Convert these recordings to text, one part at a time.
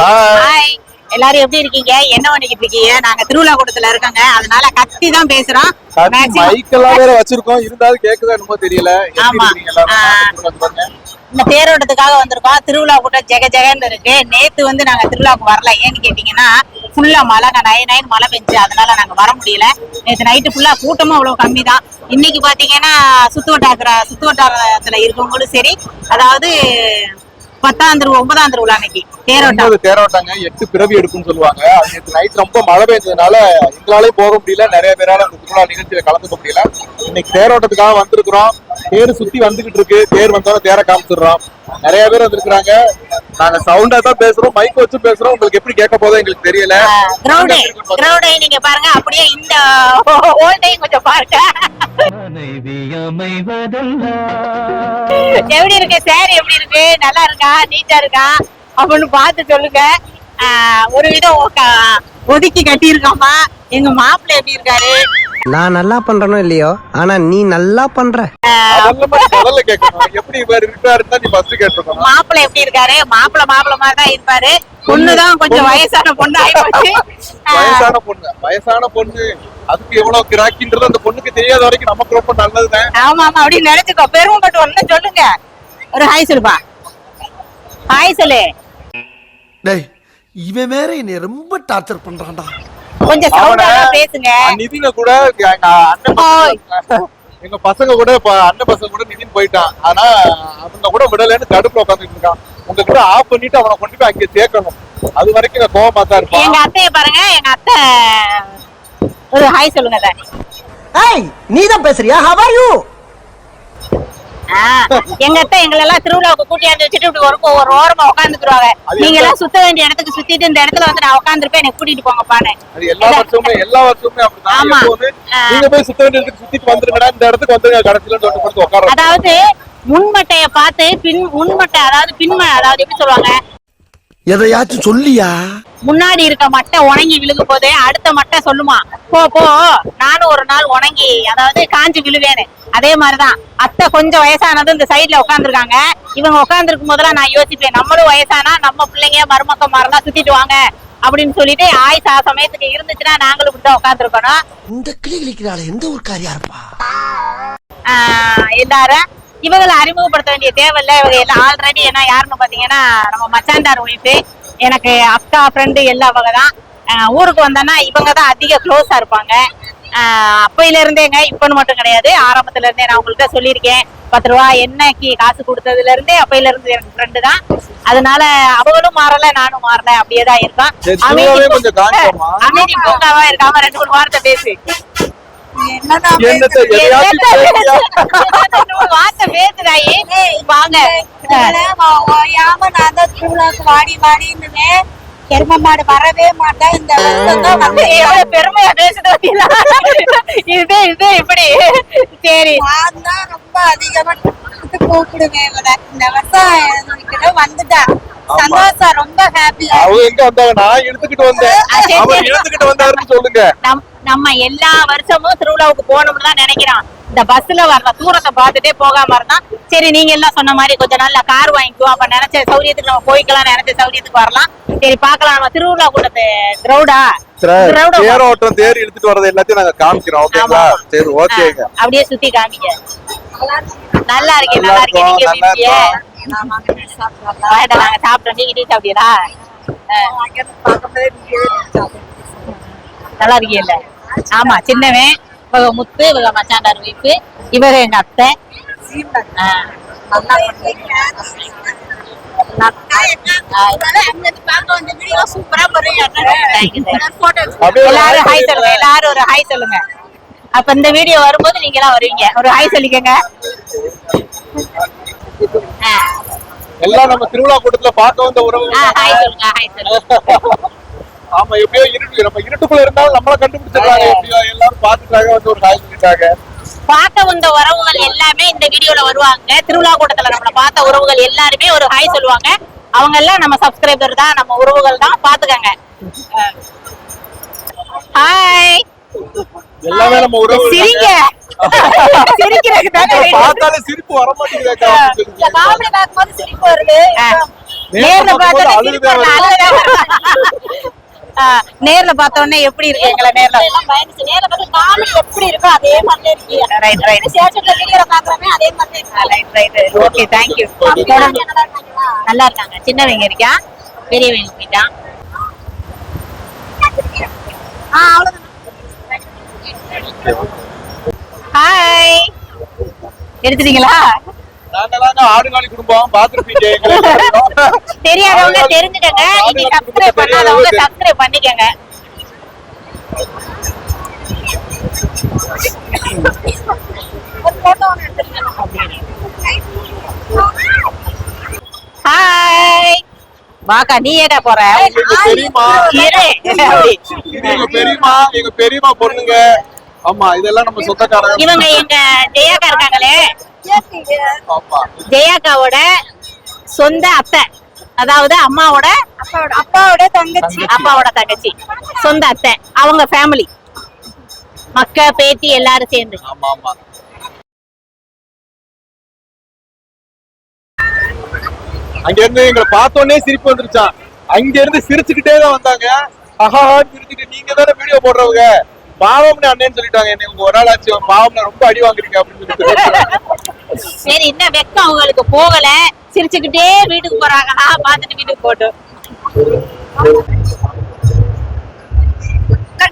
Hi எல்லாரும் எப்படி இருக்கீங்க? என்ன பண்ணிக்கிட்டு இருக்கீங்க? நாங்க திருவிழா கூடத்துல இருக்கோங்க. அதனால கத்தி தான் பேசுறோம். Maximum- மைக் எல்லாம் வேற வச்சிருக்கோம். இருந்தாலும் கேக்குதா என்னமோ தெரியல. ஆமா. இந்த தேரோட்டத்துக்காக வந்திருக்கோம். திருவிழா கூட்டம் ஜெக ஜெகன்னு இருக்கு. நேத்து வந்து நாங்க திருவிழாவுக்கு வரல. ஏன்னு கேட்டீங்கன்னா ஃபுல்லா மழைங்க நைன் நைன் மழை பெஞ்சு அதனால நாங்க வர முடியல. நேத்து நைட்டு ஃபுல்லா கூட்டமும் அவ்வளவு கம்மி தான். இன்னைக்கு பாத்தீங்கன்னா சுத்து வட்டார சுத்து வட்டாரத்துல இருக்கவங்களும் சரி. அதாவது பத்தாம் தெருவு ஒன்பதாம் தெருவுல அன்னைக்கு. தேரோட்டம். ஒன்பது தேரோட்டங்க எட்டு பிறவி எடுக்கும்னு சொல்லுவாங்க. அது நேற்று நைட் ரொம்ப மழை பெஞ்சதுனால எங்களாலே போக முடியல. நிறைய பேரால அந்த சுற்றுலா நிகழ்ச்சியில கலந்துக்க முடியல. இன்னைக்கு தேரோட்டத்துக்காக வந்திருக்கிறோம். தேர் சுத்தி வந்துகிட்டு இருக்கு. தேர் வந்தோட தேரை காமிச்சிடுறோம். நிறைய பேர் வந்திருக்கிறாங்க. நாங்க சவுண்டா தான் பேசுறோம் மைக் வச்சு பேசுறோம். உங்களுக்கு எப்படி கேட்க போதோ எங்களுக்கு தெரியல. கிரௌண்டை கிரௌண்டை நீங்க பாருங்க. அப்படியே இந்த ஓல்டையும் கொஞ்சம் பாருங்க. எப்படி இருக்கு சார்? எப்படி இருக்கு? நல்லா இருக்கா? நீட்டா இருக்கா? அப்படின்னு பார்த்து சொல்லுங்க. ஆஹ் ஒரு விதம் ஒதுக்கி கட்டி இருக்காமா எங்க மாப்பிள்ளை எப்படி இருக்காரு? நான் நல்லா பண்றனோ இல்லையோ? ஆனா நீ நல்லா பண்ற. எப்படி மாப்பிள்ளை எப்படி இருக்காரு? மாப்பிள்ளை மாப்பிள்ளை மாதிரி தான் இருப்பாரு. பொண்ணுதான் கொஞ்சம் வயசான பொண்ணு ஆயிப்போச்சு. வயசான பொண்ணு. வயசான பொண்ணு. அதுக்கு எவ்வளவு கிராக்கின்றது அந்த பொண்ணுக்கு தெரியாத வரைக்கும் நமக்கு ரொம்ப நல்லதுதான். ஆமா ஆமா. அப்படின்னு நினைச்சுக்கோ. பெருமைப்பட்டு ஒண்ணு சொல்லுங்க. ஒரு ஹாய் சொல்லுப்பா. ஹாய் சொல்லு. டேய் இவன் வேற என்னை ரொம்ப டார்ச்சர் பண்றான்டா. கொஞ்சம் சவுண்டா பேசுங்க. நிதின கூட எங்க அண்ணன் பசங்க- எங்க பசங்க கூட இப்ப அண்ணன் பசங்க கூட நிதின் போயிட்டான். ஆனா அவங்க கூட விடலைன்னு தடுப்புல உட்காந்துட்டு இருக்கான். உங்ககிட்ட ஆஃப் பண்ணிட்டு அவனை கொண்டு போய் அங்க சேர்க்கணும். அது வரைக்கும் நான் கோவமா தான் இருப்பான். எங்க அத்தைய பாருங்க எங்க அத்தை ஒரு ஹாய் சொல்லுங்க அத்தை. ஏய் நீ தான் பேசுறியா? ஹவ் ஆர் யூ எங்க அத்தை எங்களை எல்லாம் திருவிழாவுக்கு கூட்டியாந்து வச்சுட்டு இப்படி ஒரு ஒரு ஓரமா உட்காந்துக்குருவாங்க நீங்க எல்லாம் சுத்த வேண்டிய இடத்துக்கு சுத்திட்டு இந்த இடத்துல வந்து நான் உட்காந்துருப்பேன் எனக்கு கூட்டிட்டு அது எல்லா வருஷமுமே எல்லா வருஷமுமே அப்படிதான். ஆமா. எப்பவுமே ஆ. நீங்க போய் சுத்த வேண்டியதுக்கு சுத்திட்டு வந்துருங்கடா இந்த இடத்துக்கு வந்துருங்க கடைசியில தொட்டு கொடுத்து உட்கார அதாவது முன்மட்டைய பார்த்து பின் முன்மட்டை அதாவது பின்ம அதாவது எப்படி சொல்லுவாங்க? எதையாச்சும் சொல்லியா? முன்னாடி இருக்க மட்டை உணங்கி விழுகு போது அடுத்த மட்டை சொல்லுமா போ போ நானும் ஒரு நாள் உணங்கி அதாவது காஞ்சி விழுவேன்னு. அதே மாதிரிதான். அத்தை கொஞ்சம் வயசானது இந்த சைடுல உட்காந்துருக்காங்க இவங்க உட்காந்துருக்கும் போதெல்லாம் நான் யோசிப்பேன் நம்மளும் வயசானா நம்ம பிள்ளைங்க மருமக்க மாரெல்லாம் சுத்திட்டு வாங்க அப்படின்னு சொல்லிட்டு ஆயுசா சமயத்துக்கு இருந்துச்சுன்னா நாங்களும் இப்படிதான் உட்காந்துருக்கணும் இந்த கிளி கிளிக்கிறாள் எந்த ஒரு காரியா இருப்பா எல்லாரும் இவங்களை அறிமுகப்படுத்த வேண்டிய தேவையில்ல. இவங்க எல்லாம் ஆல்ரெடி என்ன யாருன்னு பாத்தீங்கன்னா நம்ம மச்சாண்டார் ஒய்ஃபு எனக்கு அக்கா ஃப்ரெண்டு எல்லா வகை தான். ஊருக்கு வந்தோன்னா இவங்க தான் அதிக க்ளோஸா இருப்பாங்க. ஆஹ் அப்பையில இருந்தேங்க இப்பன்னு மட்டும் கிடையாது. ஆரம்பத்துல இருந்தே நான் உங்கள்கிட்ட சொல்லியிருக்கேன். பத்து ரூபா எண்ணெய்க்கு காசு கொடுத்ததுல இருந்தே அப்பையில இருந்து எனக்கு ஃப்ரெண்டு தான். அதனால அவங்களும் மாறல நானும் மாறல. அப்படியே தான் இருக்கோம் சரி, அமைதி பூங்காவா இருக்காம ரெண்டு மூணு வார்த்தை பேசு. என்னத்த எதையாச்சும் பேசியா? என்னத்த வார்த்தை பேசுறாயே. வாங்க. ஓயாம நான் தான் திருவிழாக்கு வாடி வாடின்னு எரும மாடு வரவே மாட்டேன் இந்த வருஷம் தான் வந்து எவ்வளவு பெருமையா பாத்தீங்களா? இது இது இப்படி. சரி. நான் தான் ரொம்ப அதிகமா கூப்பிட்டு கூப்பிடுவேன் இவளை. இந்த வருஷம் என்கிட்ட வந்துட்டா. சந்தோஷம் ரொம்ப ஹாப்பி அவங்க எங்க எடுத்துக்கிட்டு வந்தேன். அவர். எடுத்துக்கிட்டு வந்தாருன்னு சொல்லுங்க. நம்ம எல்லா வருஷமும் திருவிழாவுக்கு போகணும்னு தான் நினைக்கிறோம் இந்த பஸ்ல வர்ற தூரத்தை பார்த்துட்டே போகாம இருந்தா சரி நீங்க எல்லாம் சொன்ன மாதிரி கொஞ்ச நாள்ல கார் வாங்கிக்குவோம். அப்ப நினைச்ச சௌரியத்துக்கு நம்ம போய்க்கலாம் நினைச்ச சௌரியத்துக்கு வரலாம். சரி பார்க்கலாம். நம்ம திருவிழா கூட்டத்து கிரௌடா தேரோட்டம் தேர் இழுத்துட்டு வரது எல்லாத்தையும் நாங்க காமிக்கிறோம் ஓகேங்களா. சரி ஓகேங்க அப்படியே சுத்தி காமிக்க நல்லா இருக்கேன் நல்லா இருக்கேன். நீங்க நாங்க சாப்பிட்டோம். நீங்க டீ சாப்பிட்டீங்களா? நல்லா இருக்கீல்ல ஆமா சின்னவன். இவங்க முத்து இவங்க மச்சாண்டார் வைப்பு இவங்க எங்க அத்தை. எல்லாரும் ஹாய் சொல்லுங்க. எல்லாரும் ஒரு ஹாய் சொல்லுங்க. அப்ப இந்த வீடியோ வரும்போது நீங்க எல்லாம் வருவீங்க. ஒரு ஹாய் சொல்லிக்கங்க. ஆ. எல்லாம் நம்ம திருவிழா கூட்டத்துல பார்க்க வந்த உறவு ஹாய் சொல்லுங்க ஹாய் சொல்லுங்க. ஆமா எப்படியோ இருட்டு நம்ம இருட்டுக்குள்ள இருந்தாலும் நம்மள கண்டுபிடிச்சிருக்காங்க எப்படியோ எல்லாரும் பாத்துட்டாங்க வந்து ஒரு காய் சொல்லிட்டாங்க பார்க்க வந்த உறவுகள் எல்லாமே இந்த வீடியோல வருவாங்க. திருவிழா கூட்டத்துல நம்மள பார்த்த உறவுகள் எல்லாருமே ஒரு ஹாய் சொல்லுவாங்க. அவங்க எல்லாம் நம்ம சப்ஸ்கிரைபர் தான் நம்ம உறவுகள் தான். பாத்துக்கங்க ஹாய். எல்லாமே நம்ம உறவு சிரிங்க. சிரிக்கிறதுக்கு தானே பார்த்தாலே சிரிப்பு வர மாட்டேங்குது காமெடி பார்க்கும்போது சிரிப்பு வருது. நேர்ல பார்த்தா அழுகுதே வருது. நேர்ல பார்த்த உடனே எப்படி இருக்கு? எங்களை நேர்ல நேர்ல பார்த்து காமெடி எப்படி இருக்கோ அதே மாதிரி இருக்கீங்க. ரைட் ரைட் சேஷன்ல வீடியோ பாக்குறமே அதே மாதிரி right right okay thank you நல்லா இருக்காங்க. சின்னவங்க இருக்கா? பெரியவங்க போயிட்டான் ஆ அவ்வளவுதான். ஹாய் எடுத்துட்டீங்களா? நாங்களாங்க ஆடுகாலி குடும்பம். பாத்துருப்பீங்க தெரியாதவங்க தெரிஞ்சுக்கங்க. இனி சப்ஸ்கிரைப் பண்ணாதவங்க சப்ஸ்கிரைப் பண்ணிக்கங்க. ஹாய் வாக்கா நீ ஏடா போற. அப்படி. இது எங்க பெரியம்மா பொண்ணுங்க. ஆமா இதெல்லாம் நம்ம சொந்தக்காரங்க. இவங்க எங்க ஜெயாக்கா இருக்காங்களே. ஜெயாக்காவோட சொந்த அத்தை அதாவது அம்மாவோட அப்பாவோட அப்பாவோட தங்கச்சி. அப்பாவோட தங்கச்சி சொந்த அத்தை அவங்க ஃபேமிலி மக்க பேத்தி எல்லாரும் சேர்ந்து. ஆமா ஆமா. அங்க இருந்து எங்களை பார்த்தோன்னே சிரிப்பு வந்துருச்சான் அங்க இருந்து சிரிச்சுக்கிட்டே தான் வந்தாங்க. ஆஹான்னு சிரிச்சுட்டு நீங்க தானே வீடியோ போடுறவங்க? பாவம்னு அண்ணேன்னு சொல்லிட்டாங்க. என்ன உங்க ஒரு நாள் ஆச்சு பாவம்ல ரொம்ப அடி வாங்குறீங்க அப்படின்னு சொல்லிட்டு. சரி இன்னும் வெக்கம் அவங்களுக்கு போகல? சிரிச்சுக்கிட்டே வீட்டுக்கு போறாங்களா பார்த்துட்டு வீட்டுக்கு போட்டோம்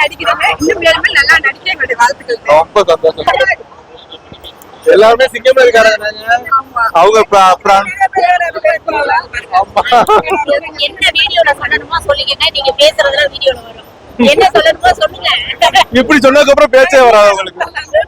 நடிக்கிறவங்க இன்னும் மேலும் நல்லா நடிக்க எங்களுடைய வாழ்த்துக்கள். ரொம்ப சந்தோஷம். எல்லாருமே சிங்கமே இருக்காங்க அவங்க என்ன வீடியோல சொல்லணுமோ சொல்லிக்கங்க. நீங்க பேசுறதுல வீடியோல வரும். என்ன சொல்லணுமோ சொல்லுங்க. இப்படி சொன்னதுக்கு அப்புறம் பேச்சே வராது அவங்களுக்கு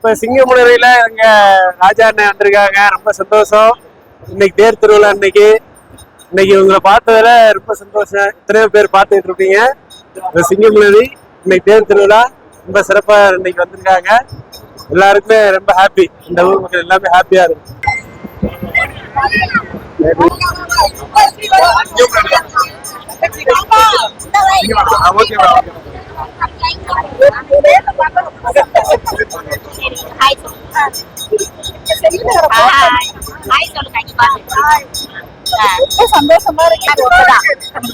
இப்ப சிங்கமுனரையில எங்க ராஜா அண்ணன் வந்திருக்காங்க. ரொம்ப சந்தோஷம். இன்னைக்கு தேர் திருவிழா இன்னைக்கு இன்னைக்கு உங்களை பார்த்ததுல ரொம்ப சந்தோஷம். எத்தனையோ பேர் பார்த்துட்டு இருப்பீங்க. இந்த சிங்கமுனரி இன்னைக்கு தேர் திருவிழா ரொம்ப சிறப்பா இன்னைக்கு வந்திருக்காங்க. எல்லாருக்குமே ரொம்ப ஹாப்பி இந்த ஊர் மக்கள் எல்லாமே ஹாப்பியா இருக்கு. ஓகே மேடம் ஹாய் ஹாய் சொல்லுங்க சந்தோஷமா இருக்கு.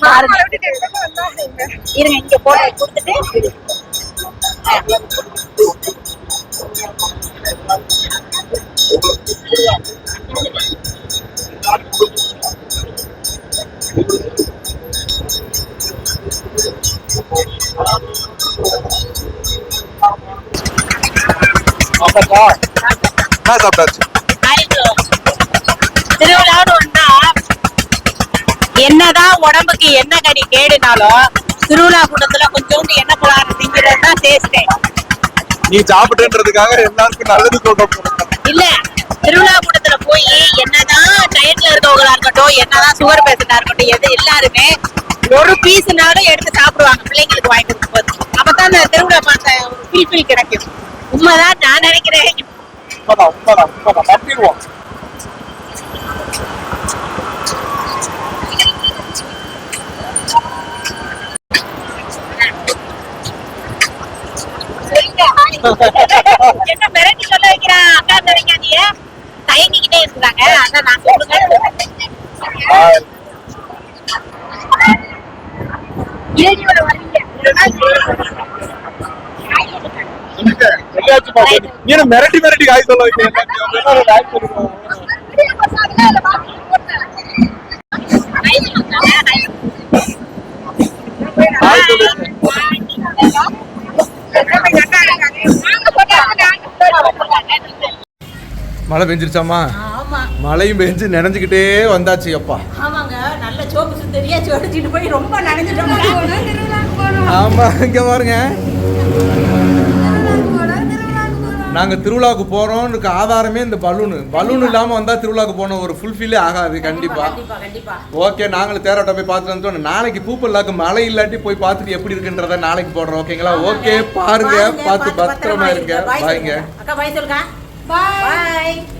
பாருங்க. இருங்க இங்க போட்டு கொடுத்துட்டு. சாப்பிட்டாச்சு. உடம்புக்கு என்ன கறி கேடுனாலும் திருவிழா கூட்டத்துல கொஞ்சோண்டு எண்ணெய் பலகாரம் திங்கிறது தான் டேஸ்டே நீ சாப்பிட்டுன்றதுக்காக எல்லாருக்கும் நல்லது சொல்றோம் இல்ல திருவிழா கூட்டத்துல போய் என்னதான் டயட்ல இருக்கவங்களா இருக்கட்டும் என்னதான் சுகர் பேஷண்டா இருக்கட்டும் எது எல்லாருமே ஒரு பீஸ்னாலும் எடுத்து சாப்பிடுவாங்க பிள்ளைங்களுக்கு வாங்கிட்டு போது. அப்பதான் அந்த திருவிழா பார்த்த ஃபீல் ஃபீல் கிடைக்கும். உண்மைதான் நான் நினைக்கிறேன். உண்மைதான் உண்மைதான் உண்மைதான். என்ன மிரட்டி சொல்ல வைக்கிறான் அக்கா தெரியாதிய தயங்கிக்கிட்டே இருக்கிறாங்க அதான் நான் சொல்லுங்க. ஏரியோட வரீங்க மிரட்டி மிரட்டி காய் சொல்ல வைக்கிறேன் மழை பெஞ்சிருச்சாமா மழையும் பெஞ்சு நினைஞ்சுக்கிட்டே வந்தாச்சு அப்பா. ஆமா இங்க பாருங்க. நாங்க திருவிழாவுக்கு போறோம்னு ஆதாரமே இந்த பலூனு. பலூன் இல்லாம வந்தா திருவிழாவுக்கு போன ஒரு ஃபுல்ஃபில்லே ஆகாது கண்டிப்பா ஓகே நாங்களும் தேரோட்டம் போய் பார்த்துட்டு வந்துட்டோம். நாளைக்கு பூப்பல்லாக்கு மழை இல்லாட்டி போய் பார்த்துட்டு எப்படி இருக்குன்றத நாளைக்கு போடுறோம் ஓகேங்களா? ஓகே பாருங்க பார்த்து பத்திரமா இருங்க. பாய்ங்க. அக்கா பாய் சொல்லுங்க பாய்